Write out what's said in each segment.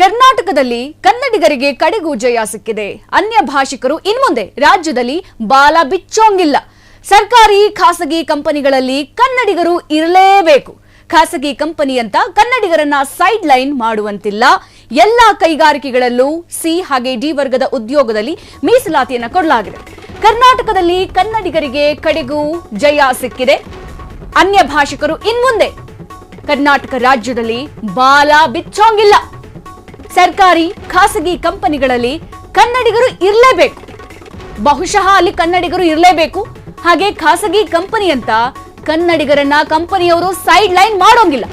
ಕರ್ನಾಟಕದಲ್ಲಿ ಕನ್ನಡಿಗರಿಗೆ ಕಡೆಗೂ ಜಯ ಸಿಕ್ಕಿದೆ. ಅನ್ಯ ಭಾಷಿಕರು ಇನ್ಮುಂದೆ ರಾಜ್ಯದಲ್ಲಿ ಬಾಲ ಬಿಚ್ಚೋಂಗಿಲ್ಲ. ಸರ್ಕಾರಿ, ಖಾಸಗಿ ಕಂಪನಿಗಳಲ್ಲಿ ಕನ್ನಡಿಗರು ಇರಲೇಬೇಕು. ಖಾಸಗಿ ಕಂಪನಿ ಅಂತ ಕನ್ನಡಿಗರನ್ನ ಸೈಡ್ ಲೈನ್ ಮಾಡುವಂತಿಲ್ಲ. ಎಲ್ಲ ಕೈಗಾರಿಕೆಗಳಲ್ಲೂ ಸಿ ಹಾಗೆ ಡಿ ವರ್ಗದ ಉದ್ಯೋಗದಲ್ಲಿ ಮೀಸಲಾತಿಯನ್ನು ಕೊಡಲಾಗಿದೆ. ಕರ್ನಾಟಕದಲ್ಲಿ ಕನ್ನಡಿಗರಿಗೆ ಕಡೆಗೂ ಜಯ ಸಿಕ್ಕಿದೆ. ಅನ್ಯ ಭಾಷಿಕರು ಇನ್ಮುಂದೆ ಕರ್ನಾಟಕ ರಾಜ್ಯದಲ್ಲಿ ಬಾಲ ಬಿಚ್ಚೋಂಗಿಲ್ಲ. ಸರ್ಕಾರಿ ಖಾಸಗಿ ಕಂಪನಿಗಳಲ್ಲಿ ಕನ್ನಡಿಗರು ಇರಲೇಬೇಕು. ಬಹುಶಃ ಅಲ್ಲಿ ಕನ್ನಡಿಗರು ಇರಲೇಬೇಕು. ಹಾಗೆ ಖಾಸಗಿ ಕಂಪನಿ ಅಂತ ಕನ್ನಡಿಗರನ್ನ ಕಂಪನಿಯವರು ಸೈಡ್ ಲೈನ್ ಮಾಡೋಂಗಿಲ್ಲ.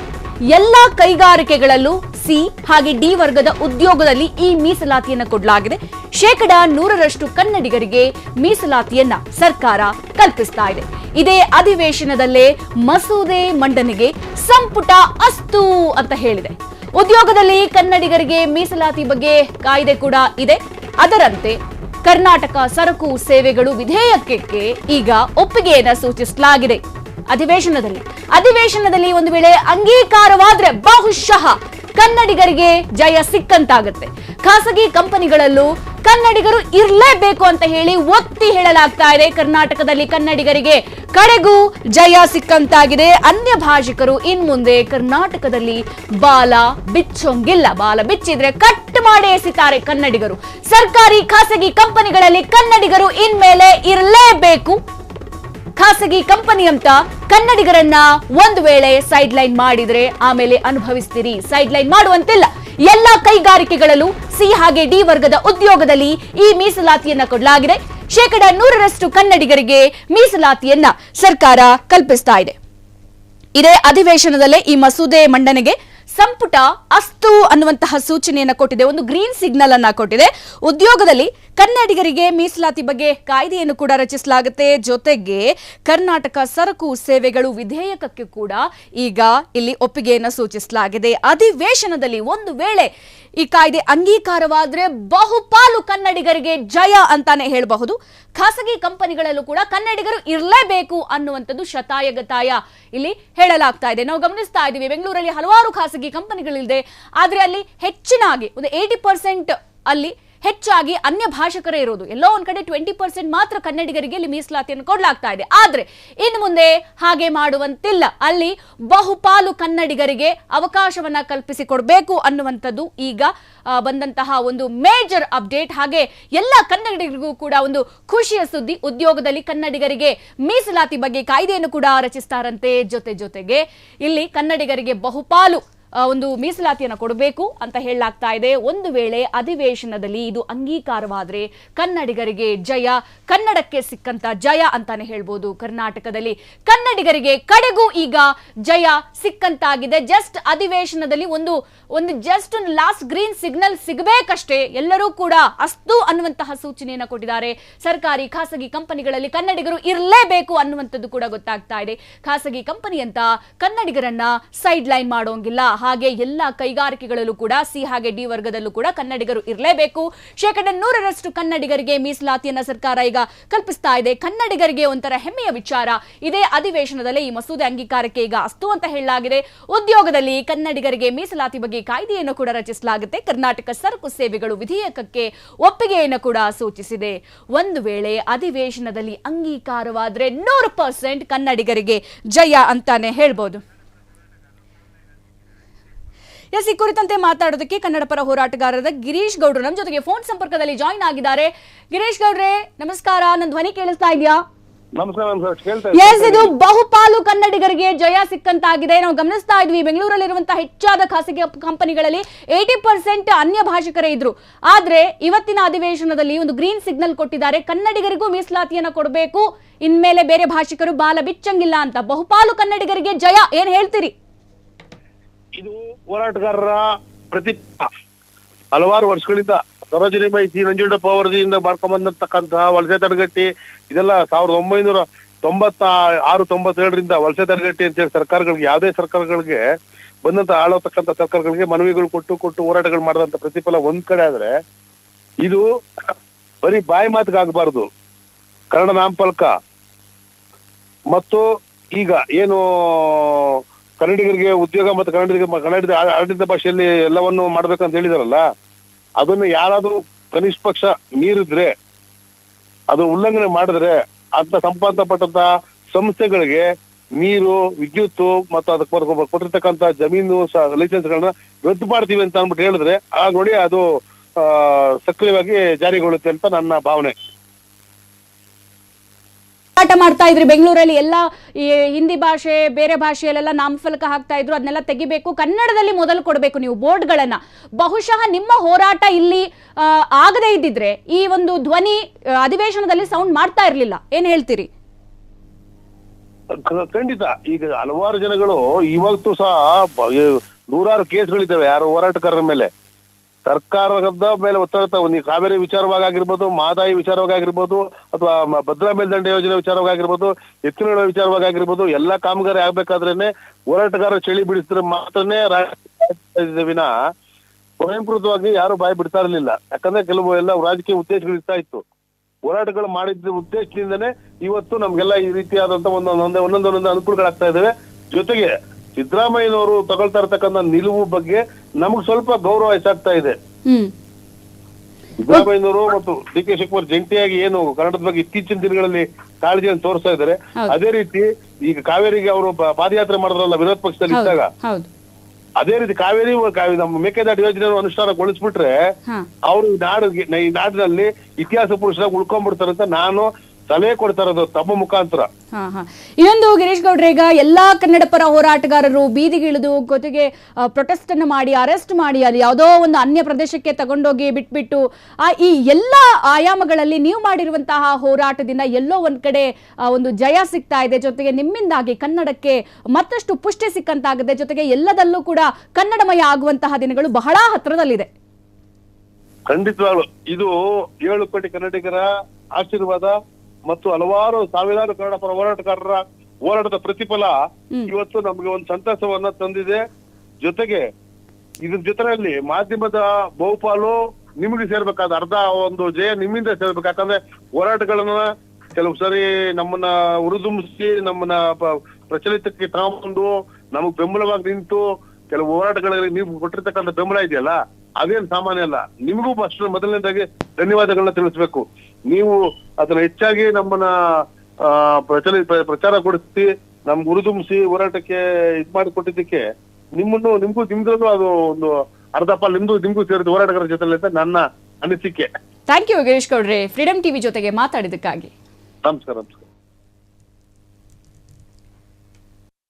ಎಲ್ಲ ಕೈಗಾರಿಕೆಗಳಲ್ಲೂ ಸಿ ಹಾಗೆ ಡಿ ವರ್ಗದ ಉದ್ಯೋಗದಲ್ಲಿ ಈ ಮೀಸಲಾತಿಯನ್ನ ಕೊಡಲಾಗಿದೆ. ಶೇಕಡ ನೂರರಷ್ಟು ಕನ್ನಡಿಗರಿಗೆ ಮೀಸಲಾತಿಯನ್ನ ಸರ್ಕಾರ ಕಲ್ಪಿಸ್ತಾ ಇದೆ. ಇದೇ ಅಧಿವೇಶನದಲ್ಲೇ ಮಸೂದೆ ಮಂಡನೆಗೆ ಸಂಪುಟ ಅಸ್ತು ಅಂತ ಹೇಳಿದೆ. ಉದ್ಯೋಗದಲ್ಲಿ ಕನ್ನಡಿಗರಿಗೆ ಮೀಸಲಾತಿ ಬಗ್ಗೆ ಕಾಯ್ದೆ ಕೂಡ ಇದೆ. ಅದರಂತೆ ಕರ್ನಾಟಕ ಸರಕು ಸೇವೆಗಳು ವಿಧೇಯಕಕ್ಕೆ ಈಗ ಒಪ್ಪಿಗೆಯನ್ನು ಸೂಚಿಸಲಾಗಿದೆ. ಅಧಿವೇಶನದಲ್ಲಿ ಅಧಿವೇಶನದಲ್ಲಿ ಒಂದು ವೇಳೆ ಅಂಗೀಕಾರವಾದ್ರೆ ಬಹುಶಃ ಕನ್ನಡಿಗರಿಗೆ ಜಯ ಸಿಕ್ಕಂತಾಗುತ್ತೆ. ಖಾಸಗಿ ಕಂಪನಿಗಳಲ್ಲೂ ಕನ್ನಡಿಗರು ಇರಲೇಬೇಕು ಅಂತ ಹೇಳಿ ಒತ್ತಿ ಹೇಳಲಾಗ್ತಾ ಇದೆ ಕರ್ನಾಟಕದಲ್ಲಿ ಕನ್ನಡಿಗರಿಗೆ ಕಡೆಗೂ ಜಯ ಸಿಕ್ಕಂತಾಗಿದೆ. ಅನ್ಯ ಭಾಷಿಕರು ಇನ್ ಮುಂದೆ ಕರ್ನಾಟಕದಲ್ಲಿ ಬಾಲ ಬಿಚ್ಚೊಂಗಿಲ್ಲ. ಬಾಲ ಬಿಚ್ಚಿದ್ರೆ ಕಟ್ ಮಾಡಿ ಎಸಿತಾರೆ ಕನ್ನಡಿಗರು. ಸರ್ಕಾರಿ ಖಾಸಗಿ ಕಂಪನಿಗಳಲ್ಲಿ ಕನ್ನಡಿಗರು ಇನ್ಮೇಲೆ ಇರಲೇಬೇಕು. ಖಾಸಗಿ ಕಂಪನಿ ಅಂತ ಕನ್ನಡಿಗರನ್ನ ಒಂದು ವೇಳೆ ಸೈಡ್ ಲೈನ್ ಮಾಡಿದ್ರೆ ಆಮೇಲೆ ಅನುಭವಿಸ್ತೀರಿ. ಸೈಡ್ ಲೈನ್ ಮಾಡುವಂತಿಲ್ಲ. ಎಲ್ಲಾ ಕೈಗಾರಿಕೆಗಳಲ್ಲೂ ಸಿ ಹಾಗೆ ಡಿ ವರ್ಗದ ಉದ್ಯೋಗದಲ್ಲಿ ಈ ಮೀಸಲಾತಿಯನ್ನ ಕೊಡಲಾಗಿದೆ. ಶೇಕಡ ನೂರರಷ್ಟು ಕನ್ನಡಿಗರಿಗೆ ಮೀಸಲಾತಿಯನ್ನ ಸರ್ಕಾರ ಕಲ್ಪಿಸ್ತಾ ಇದೆ. ಇದೇ ಅಧಿವೇಶನದಲ್ಲೇ ಈ ಮಸೂದೆ ಮಂಡನೆಗೆ ಸಂಪುಟ ಅಸ್ತು ಅನ್ನುವಂತಹ ಸೂಚನೆಯನ್ನ ಕೊಟ್ಟಿದೆ. ಒಂದು ಗ್ರೀನ್ ಸಿಗ್ನಲ್ ಅನ್ನ ಕೊಟ್ಟಿದೆ. ಉದ್ಯೋಗದಲ್ಲಿ ಕನ್ನಡಿಗರಿಗೆ ಮೀಸಲಾತಿ ಬಗ್ಗೆ ಕಾಯ್ದೆಯನ್ನು ಕೂಡ ರಚಿಸಲಾಗುತ್ತೆ. ಜೊತೆಗೆ ಕರ್ನಾಟಕ ಸರಕು ಸೇವೆಗಳು ವಿಧೇಯಕಕ್ಕೆ ಕೂಡ ಈಗ ಇಲ್ಲಿ ಒಪ್ಪಿಗೆಯನ್ನು ಸೂಚಿಸಲಾಗಿದೆ. ಅಧಿವೇಶನದಲ್ಲಿ ಒಂದು ವೇಳೆ ಈ ಕಾಯ್ದೆ ಅಂಗೀಕಾರವಾದ್ರೆ ಬಹುಪಾಲು ಕನ್ನಡಿಗರಿಗೆ ಜಯ ಅಂತಾನೆ ಹೇಳಬಹುದು. ಖಾಸಗಿ ಕಂಪನಿಗಳಲ್ಲೂ ಕೂಡ ಕನ್ನಡಿಗರು ಇರಲೇಬೇಕು ಅನ್ನುವಂಥದ್ದು ಶತಾಯಗತಾಯ ಇಲ್ಲಿ ಹೇಳಲಾಗ್ತಾ ಇದೆ. ನಾವು ಗಮನಿಸ್ತಾ ಇದ್ದೀವಿ, ಬೆಂಗಳೂರಲ್ಲಿ ಹಲವಾರು ಖಾಸಗಿ ಕಂಪನಿಗಳಿದೆ. ಆದ್ರೆ ಅಲ್ಲಿ ಹೆಚ್ಚಿನಾಗಿ ಒಂದು ಏಯ್ಟಿ ಪರ್ಸೆಂಟ್ ಅಲ್ಲಿ ಹೆಚ್ಚಾಗಿ ಅನ್ಯ ಭಾಷಕರೇ ಇರೋದು. ಎಲ್ಲೋ ಒಂದು ಕಡೆ ಟ್ವೆಂಟಿ ಪರ್ಸೆಂಟ್ ಮಾತ್ರ ಕನ್ನಡಿಗರಿಗೆ ಇಲ್ಲಿ ಮೀಸಲಾತಿಯನ್ನು ಕೊಡಲಾಗ್ತಾ ಇದೆ. ಆದರೆ, ಇನ್ನು ಮುಂದೆ ಹಾಗೆ ಮಾಡುವಂತಿಲ್ಲ. ಅಲ್ಲಿ ಬಹುಪಾಲು ಕನ್ನಡಿಗರಿಗೆ ಅವಕಾಶವನ್ನ ಕಲ್ಪಿಸಿಕೊಡ್ಬೇಕು ಅನ್ನುವಂಥದ್ದು ಈಗ ಬಂದಂತಹ ಒಂದು ಮೇಜರ್ ಅಪ್ಡೇಟ್ ಹಾಗೆ ಎಲ್ಲ ಕನ್ನಡಿಗರಿಗೂ ಕೂಡ ಒಂದು ಖುಷಿಯ ಸುದ್ದಿ. ಉದ್ಯೋಗದಲ್ಲಿ ಕನ್ನಡಿಗರಿಗೆ ಮೀಸಲಾತಿ ಬಗ್ಗೆ ಕಾಯ್ದೆಯನ್ನು ಕೂಡ ರಚಿಸ್ತಾರಂತೆ ಜೊತೆ ಜೊತೆಗೆ. ಇಲ್ಲಿ ಕನ್ನಡಿಗರಿಗೆ ಬಹುಪಾಲು ಒಂದು ಮೀಸಲಾತಿಯನ್ನು ಕೊಡಬೇಕು ಅಂತ ಹೇಳಲಾಗ್ತಾ ಇದೆ. ಒಂದು ವೇಳೆ ಅಧಿವೇಶನದಲ್ಲಿ ಇದು ಅಂಗೀಕಾರವಾದರೆ ಕನ್ನಡಿಗರಿಗೆ ಜಯ, ಕನ್ನಡಕ್ಕೆ ಸಿಕ್ಕಂತ ಜಯ ಅಂತಾನೆ ಹೇಳ್ಬೋದು ಕರ್ನಾಟಕದಲ್ಲಿ. ಕನ್ನಡಿಗರಿಗೆ ಕಡೆಗೂ ಈಗ ಜಯ ಸಿಕ್ಕಂತಾಗಿದೆ. ಜಸ್ಟ್ ಅಧಿವೇಶನದಲ್ಲಿ ಒಂದು ಒಂದು ಜಸ್ಟ್ ಒಂದು ಲಾಸ್ಟ್ ಗ್ರೀನ್ ಸಿಗ್ನಲ್ ಸಿಗಬೇಕಷ್ಟೇ. ಎಲ್ಲರೂ ಕೂಡ ಅಸ್ತು ಅನ್ನುವಂತಹ ಸೂಚನೆಯನ್ನು ಕೊಟ್ಟಿದ್ದಾರೆ. ಸರ್ಕಾರಿ, ಖಾಸಗಿ ಕಂಪನಿಗಳಲ್ಲಿ ಕನ್ನಡಿಗರು ಇರಲೇಬೇಕು ಅನ್ನುವಂಥದ್ದು ಕೂಡ ಗೊತ್ತಾಗ್ತಾ ಇದೆ. ಖಾಸಗಿ ಕಂಪನಿ ಅಂತ ಕನ್ನಡಿಗರನ್ನ ಸೈಡ್ ಲೈನ್ ಮಾಡೋಂಗಿಲ್ಲ. ಹಾಗೆ ಎಲ್ಲ ಕೈಗಾರಿಕೆಗಳಲ್ಲೂ ಕೂಡ, ಸಿ ಹಾಗೆ ಡಿ ವರ್ಗದಲ್ಲೂ ಕೂಡ ಕನ್ನಡಿಗರು ಇರಲೇಬೇಕು. ಶೇಕಡ ನೂರರಷ್ಟು ಕನ್ನಡಿಗರಿಗೆ ಮೀಸಲಾತಿಯನ್ನ ಸರ್ಕಾರ ಈಗ ಕಲ್ಪಿಸ್ತಾ ಇದೆ. ಕನ್ನಡಿಗರಿಗೆ ಒಂಥರ ಹೆಮ್ಮೆಯ ವಿಚಾರ. ಇದೇ ಅಧಿವೇಶನದಲ್ಲಿ ಈ ಮಸೂದೆ ಅಂಗೀಕಾರಕ್ಕೆ ಈಗ ಅಸ್ತು ಅಂತ ಹೇಳಲಾಗಿದೆ. ಉದ್ಯೋಗದಲ್ಲಿ ಕನ್ನಡಿಗರಿಗೆ ಮೀಸಲಾತಿ ಬಗ್ಗೆ ಕಾಯ್ದೆಯನ್ನು ಕೂಡ ರಚಿಸಲಾಗುತ್ತೆ. ಕರ್ನಾಟಕ ಸರಕು ಸೇವೆಗಳು ವಿಧೇಯಕಕ್ಕೆ ಒಪ್ಪಿಗೆಯನ್ನು ಕೂಡ ಸೂಚಿಸಿದೆ. ಒಂದು ವೇಳೆ ಅಧಿವೇಶನದಲ್ಲಿ ಅಂಗೀಕಾರವಾದರೆ ನೂರು ಪರ್ಸೆಂಟ್ ಕನ್ನಡಿಗರಿಗೆ ಜಯ ಅಂತಾನೆ ಹೇಳ್ಬೋದು. ಎಸ್ ಈ ಕುರಿತಂತೆ ಮಾತಾಡೋದಕ್ಕೆ ಕನ್ನಡ ಪರ ಹೋರಾಟಗಾರರ ಗಿರೀಶ್ ಗೌಡ್ರು ನಮ್ಮ ಜೊತೆಗೆ ಫೋನ್ ಸಂಪರ್ಕದಲ್ಲಿ ಜಾಯಿನ್ ಆಗಿದ್ದಾರೆ. ಗಿರೀಶ್ ಗೌಡ್ರೆ ನಮಸ್ಕಾರ. ನನ್ನ ಧ್ವನಿ ಕೇಳಿಸ್ತಾ ಇದೆಯಾ? ಎಸ್ ಇದು ಬಹುಪಾಲು ಕನ್ನಡಿಗರಿಗೆ ಜಯ ಸಿಕ್ಕಂತಾಗಿದೆ. ನಾವು ಗಮನಿಸ್ತಾ ಇದ್ವಿ ಬೆಂಗಳೂರಲ್ಲಿರುವಂತಹ ಹೆಚ್ಚಾದ ಖಾಸಗಿ ಕಂಪನಿಗಳಲ್ಲಿ ಏಟಿ ಪರ್ಸೆಂಟ್ ಅನ್ಯ ಭಾಷಿಕರೇ ಇದ್ರು. ಆದ್ರೆ ಇವತ್ತಿನ ಅಧಿವೇಶನದಲ್ಲಿ ಒಂದು ಗ್ರೀನ್ ಸಿಗ್ನಲ್ ಕೊಟ್ಟಿದ್ದಾರೆ. ಕನ್ನಡಿಗರಿಗೂ ಮೀಸಲಾತಿಯನ್ನ ಕೊಡಬೇಕು ಇನ್ಮೇಲೆ ಬೇರೆ ಭಾಷಿಕರು ಬಾಲ ಬಿಚ್ಚಂಗಿಲ್ಲ ಅಂತ. ಬಹುಪಾಲು ಕನ್ನಡಿಗರಿಗೆ ಜಯ ಏನ್ ಹೇಳ್ತೀರಿ? ಇದು ಹೋರಾಟಗಾರರ ಪ್ರತಿ ಹಲವಾರು ವರ್ಷಗಳಿಂದ ಸರೋಜಿನಿ ಮೈತಿ ನಂಜುಂಡಪ್ಪ ವರದಿಯಿಂದ ಮಾಡ್ಕೊಂಡ್ ಬಂದಿರ್ತಕ್ಕಂತಹ ವಲಸೆ ತಡೆಗಟ್ಟಿ ಇದೆಲ್ಲ ಸಾವಿರದ ಒಂಬೈನೂರ ತೊಂಬತ್ತ ಆರು ತೊಂಬತ್ತೇಳರಿಂದ ವಲಸೆ ತಡೆಗಟ್ಟಿ ಅಂತೇಳಿ ಸರ್ಕಾರಗಳಿಗೆ, ಯಾವುದೇ ಸರ್ಕಾರಗಳಿಗೆ ಬಂದಂತ ಆಳತಕ್ಕಂತ ಸರ್ಕಾರಗಳಿಗೆ ಮನವಿಗಳು ಕೊಟ್ಟು ಕೊಟ್ಟು ಹೋರಾಟಗಳು ಮಾಡಿದಂತ ಪ್ರತಿಫಲ ಒಂದ್ ಕಡೆ ಆದ್ರೆ ಇದು ಬರೀ ಬಾಯಿ ಮಾತಿಗಾಗಬಾರ್ದು ಕನ್ನಡ ನಾಮಫಲಕ. ಮತ್ತು ಈಗ ಏನು ಕನ್ನಡಿಗರಿಗೆ ಉದ್ಯೋಗ ಮತ್ತು ಕನ್ನಡಿಗರಿಗೆ ಕನ್ನಡ ಆಡಳಿತ ಭಾಷೆಯಲ್ಲಿ ಎಲ್ಲವನ್ನು ಮಾಡ್ಬೇಕಂತ ಹೇಳಿದಾರಲ್ಲ, ಅದನ್ನು ಯಾರಾದ್ರೂ ಕನಿಷ್ಠ ಪಕ್ಷ ಮೀರಿದ್ರೆ, ಅದು ಉಲ್ಲಂಘನೆ ಮಾಡಿದ್ರೆ ಅಂತ ಸಂಬಂಧಪಟ್ಟಂತ ಸಂಸ್ಥೆಗಳಿಗೆ ನೀರು ವಿದ್ಯುತ್ ಮತ್ತು ಅದಕ್ಕೆ ಕೊಟ್ಟಿರ್ತಕ್ಕಂಥ ಜಮೀನು ಲೈಸೆನ್ಸ್ಗಳನ್ನ ರದ್ದು ಮಾಡ್ತೀವಿ ಅಂತ ಅಂದ್ಬಿಟ್ಟು ಹೇಳಿದ್ರೆ, ಆಗ ನೋಡಿ ಅದು ಸಕ್ರಿಯವಾಗಿ ಜಾರಿಗೊಳ್ಳುತ್ತೆ ಅಂತ ನನ್ನ ಭಾವನೆ. ಹೋರಾಟ ಮಾಡ್ತಾ ಇದ್ರಿ. ಬೆಂಗಳೂರಲ್ಲಿ ಎಲ್ಲ ಹಿಂದಿ ಭಾಷೆ, ಬೇರೆ ಭಾಷೆಯಲ್ಲೆಲ್ಲ ನಾಮಫಲಕ ಹಾಕ್ತಾ ಇದ್ರು, ಅದನ್ನೆಲ್ಲ ತೆಗಿಬೇಕು. ಕನ್ನಡದಲ್ಲಿ ಮೊದಲು ಕೊಡಬೇಕು ನೀವು ಬೋರ್ಡ್ಗಳನ್ನ. ಬಹುಶಃ ನಿಮ್ಮ ಹೋರಾಟ ಇಲ್ಲಿ ಆಗದೇ ಇದ್ದಿದ್ರೆ ಈ ಒಂದು ಧ್ವನಿ ಅಧಿವೇಶನದಲ್ಲಿ ಸೌಂಡ್ ಮಾಡ್ತಾ ಇರ್ಲಿಲ್ಲ. ಏನ್ ಹೇಳ್ತೀರಿ? ಖಂಡಿತ. ಈಗ ಹಲವಾರು ಜನಗಳು ಇವತ್ತು ಸಹ ನೂರಾರು ಕೇಸ್ಗಳಿದ್ದಾವೆ. ಯಾರು ಹೋರಾಟಗಾರರ ಮೇಲೆ. ಸರ್ಕಾರದ ಮೇಲೆ ಒತ್ತಡ ನೀವು ಕಾವೇರಿ ಈ ಕಾವೇರಿ ವಿಚಾರವಾಗಿರ್ಬೋದು ಮಾದಾಯಿ ವಿಚಾರವಾಗಿರ್ಬೋದು ಅಥವಾ ಮ- ಭದ್ರಾ ಮೇಲ್ದಂಡೆ ಯೋಜನೆ ವಿಚಾರವಾಗಿ ವಿಚಾರವಾಗಿರ್ಬೋದು ವಿಚಾರವಾಗಿ ಆಗಿರ್ಬೋದು, ಎಲ್ಲಾ ಕಾಮಗಾರಿ ಆಗ್ಬೇಕಾದ್ರೇನೆ ಹೋರಾಟಗಾರ ಚಳಿ ಬಿಡಿಸಿದ್ರೆ ಮಾತ್ರನೇ ವಿನ ಸ್ವಯಂಕೃತವಾಗಿ ಯಾರು ಬಾಯಿ ಬಿಡ್ತಾ ಇರಲಿಲ್ಲ. ಯಾಕಂದ್ರೆ ಕೆಲವು ಎಲ್ಲ ರಾಜಕೀಯ ಉದ್ದೇಶಗಳಿರ್ತಾ ಇತ್ತು. ಹೋರಾಟಗಳು ಮಾಡಿದ ಉದ್ದೇಶದಿಂದನೇ ಇವತ್ತು ನಮ್ಗೆಲ್ಲ ಈ ರೀತಿಯಾದಂತ ಒಂದೊಂದು ಒಂದೊಂದು ಒಂದೊಂದು ಅನುಕೂಲಗಳಾಗ್ತಾ ಇದಾವೆ. ಜೊತೆಗೆ ಸಿದ್ದರಾಮಯ್ಯನವರು ತಗೊಳ್ತಾ ಇರ್ತಕ್ಕಂಥ ನಿಲುವು ಬಗ್ಗೆ ನಮ್ಗೆ ಸ್ವಲ್ಪ ಗೌರವ ಹೆಚ್ಚಾಗ್ತಾ ಇದೆ. ಸಿದ್ದರಾಮಯ್ಯನವರು ಮತ್ತು ಡಿ ಕೆ ಶಿವಕುಮಾರ್ ಜಂಟಿಯಾಗಿ ಏನು ಕನ್ನಡದ ಬಗ್ಗೆ ಇತ್ತೀಚಿನ ದಿನಗಳಲ್ಲಿ ಕಾಳಜಿಯನ್ನು ತೋರಿಸ್ತಾ ಇದ್ದಾರೆ. ಅದೇ ರೀತಿ ಈಗ ಕಾವೇರಿಗೆ ಅವರು ಪಾದಯಾತ್ರೆ ಮಾಡಿದ್ರಲ್ಲ ವಿರೋಧ ಪಕ್ಷದಲ್ಲಿ ಇದ್ದಾಗ? ಅದೇ ರೀತಿ ಕಾವೇರಿ ನಮ್ಮ ಮೇಕೆದಾಟು ಯೋಜನೆ ಅನುಷ್ಠಾನಗೊಳಿಸ್ಬಿಟ್ರೆ ಗೊಳಿಸ್ಬಿಟ್ರೆ ಅವರು ಈ ನಾಡು ಈ ನಾಡಿನಲ್ಲಿ ಇತಿಹಾಸ ಪುರುಷರಾಗಿ ಉಳ್ಕೊಂಡ್ಬಿಡ್ತಾರೆ ಅಂತ ನಾನು ಸಲಹೆ ಕೊಡ್ತರೋದು ತಮ್ಮ ಮುಖಾಂತರ. ಹಾ ಹಾ. ಇನ್ನೊಂದು ಗಿರೀಶ್ ಗೌಡ್ರೆ ಈಗ ಎಲ್ಲಾ ಕನ್ನಡ ಪರ ಹೋರಾಟಗಾರರು ಬೀದಿಗಿಳಿದು ಜೊತೆಗೆ ಪ್ರೊಟೆಸ್ಟ್ ಅನ್ನು ಮಾಡಿ ಅರೆಸ್ಟ್ ಮಾಡಿ ಅಲ್ಲಿ ಯಾವುದೋ ಒಂದು ಅನ್ಯ ಪ್ರದೇಶಕ್ಕೆ ತಗೊಂಡೋಗಿ ಬಿಟ್ಬಿಟ್ಟು ಆ ಈ ಎಲ್ಲಾ ಆಯಾಮಗಳಲ್ಲಿ ನೀವು ಮಾಡಿರುವಂತಹ ಹೋರಾಟದಿಂದ ಎಲ್ಲೋ ಒಂದ್ ಕಡೆ ಒಂದು ಜಯ ಸಿಗ್ತಾ ಇದೆ. ಜೊತೆಗೆ ನಿಮ್ಮಿಂದಾಗಿ ಕನ್ನಡಕ್ಕೆ ಮತ್ತಷ್ಟು ಪುಷ್ಟಿ ಸಿಕ್ಕಂತಾಗಿದೆ. ಜೊತೆಗೆ ಎಲ್ಲದಲ್ಲೂ ಕೂಡ ಕನ್ನಡಮಯ ಆಗುವಂತಹ ದಿನಗಳು ಬಹಳ ಹತ್ರದಲ್ಲಿದೆ ಖಂಡಿತವಾಗ್ಲು. ಇದು ಏಳು ಕೋಟಿ ಕನ್ನಡಿಗರ ಆಶೀರ್ವಾದ ಮತ್ತು ಹಲವಾರು ಸಾವಿರಾರು ಕನ್ನಡ ಪರ ಹೋರಾಟಗಾರರ ಹೋರಾಟದ ಪ್ರತಿಫಲ ಇವತ್ತು ನಮ್ಗೆ ಒಂದು ಸಂತಸವನ್ನ ತಂದಿದೆ. ಜೊತೆಗೆ ಇದ್ರ ಜೊತೆಯಲ್ಲಿ ಮಾಧ್ಯಮದ ಬಹುಪಾಲು ನಿಮಗೆ ಸೇರ್ಬೇಕಾದ ಅರ್ಧ ಒಂದು ಜಯ ನಿಮ್ಮಿಂದ ಸೇರ್ಬೇಕು. ಯಾಕಂದ್ರೆ ಹೋರಾಟಗಳನ್ನ ಕೆಲವು ಸರಿ ನಮ್ಮನ್ನ ಉರಿದುಂಬಿಸಿ ನಮ್ಮನ್ನ ಪ್ರಚಲಿತಕ್ಕೆ ತಗೊಂಡು ನಮಗ್ ಬೆಂಬಲವಾಗಿ ನಿಂತು ಕೆಲವು ಹೋರಾಟಗಳಲ್ಲಿ ನೀವು ಕೊಟ್ಟಿರ್ತಕ್ಕಂಥ ಬೆಂಬಲ ಇದೆಯಲ್ಲ? ಅದೇನ್ ಸಾಮಾನ್ಯ ಅಲ್ಲ. ನಿಮಗೂ ಅಷ್ಟು ಮೊದಲನೇದಾಗಿ ಧನ್ಯವಾದಗಳನ್ನ ತಿಳಿಸ್ಬೇಕು. ನೀವು ಅದನ್ನ ಹೆಚ್ಚಾಗಿ ನಮ್ಮನ್ನ ಪ್ರಚಲಿ ಪ್ರ- ಪ್ರಚಾರ ಕೊಡಿಸಿ ನಮ್ಗೆ ಉರಿದುಂಬಿಸಿ ಹೋರಾಟಕ್ಕೆ ಇದ್ ಮಾಡಿ ಕೊಟ್ಟಿದ್ದಕ್ಕೆ ನಿಮ್ಮನ್ನು ನಿಮ್ಗೂ ನಿಮ್ದ್ರೂ ಅದು ಒಂದು ಅರ್ಧ ಪಾಲ್ ನಿಮ್ದು ನಿಮ್ಗೂ ಸೇರಿದ ಹೋರಾಟಗಾರರ ಜೊತೆ ಅಂತ ನನ್ನ ಅನಿಸಿಕೆ. ಥ್ಯಾಂಕ್ ಯು ಗಿರೀಶ್ ಗೌಡ್ರೆ. ಫ್ರೀಡಮ್ ಟಿವಿ ಜೊತೆಗೆ ಮಾತಾಡಿದ್ದಕ್ಕಾಗಿ. ನಮಸ್ಕಾರ.